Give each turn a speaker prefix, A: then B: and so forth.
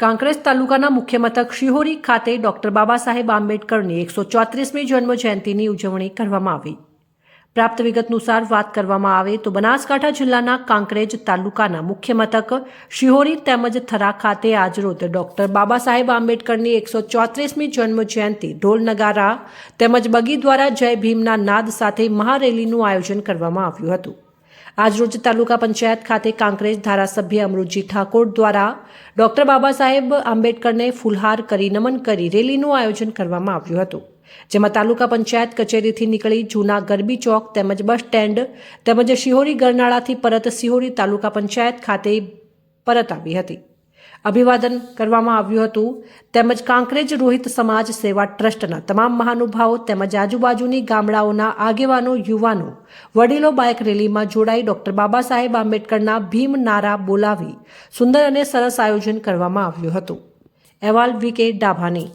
A: કાંકરેજ તાલુકાના મુખ્ય મથક શિહોરી ખાતે ડોક્ટર બાબા સાહેબ આંબેડકરની એકસો ચોત્રીસમી જન્મ જયંતિની ઉજવણી કરવામાં આવી. પ્રાપ્ત વિગત અનુસાર વાત કરવામાં આવે તો બનાસકાંઠા જિલ્લાના કાંકરેજ તાલુકાના મુખ્ય મથક શિહોરી તેમજ થરા ખાતે આજરોજ ડોક્ટર બાબા સાહેબ આંબેડકરની એકસો ચોત્રીસમી જન્મ જયંતિ ઢોલ નગારા તેમજ બગી દ્વારા જય ભીમના નાદ સાથે મહારેલીનું આયોજન કરવામાં આવ્યું હતું. આજરોજ તાલુકા પંચાયત ખાતે કાંકરેજ ધારાસભ્ય અમૃતજી ઠાકોર દ્વારા ડોક્ટર બાબા સાહેબ આંબેડકરને ફૂલહાર કરી નમન કરી રેલીનું આયોજન કરવામાં આવ્યું હતું. જેમાં તાલુકા પંચાયત કચેરીથી નીકળી જૂના ગરબી ચોક તેમજ બસ સ્ટેન્ડ તેમજ શિહોરી ગરનાળાથી પરત શિહોરી તાલુકા પંચાયત ખાતે પરત આવી હતી. અભિવાદન કરવામાં આવ્યું હતું. તેમજ કાંકરેજ રોહિત સમાજ સેવા ટ્રસ્ટના તમામ મહાનુભાવો તેમજ આજુબાજુની ગામડાઓના આગેવાનો, યુવાનો, વડીલો બાઇક રેલીમાં જોડાઈ ડોક્ટર બાબા સાહેબ આંબેડકરના ભીમ નારા બોલાવી સુંદર અને સરસ આયોજન કરવામાં આવ્યું હતું. અહેવાલ વી કે ડાભાની.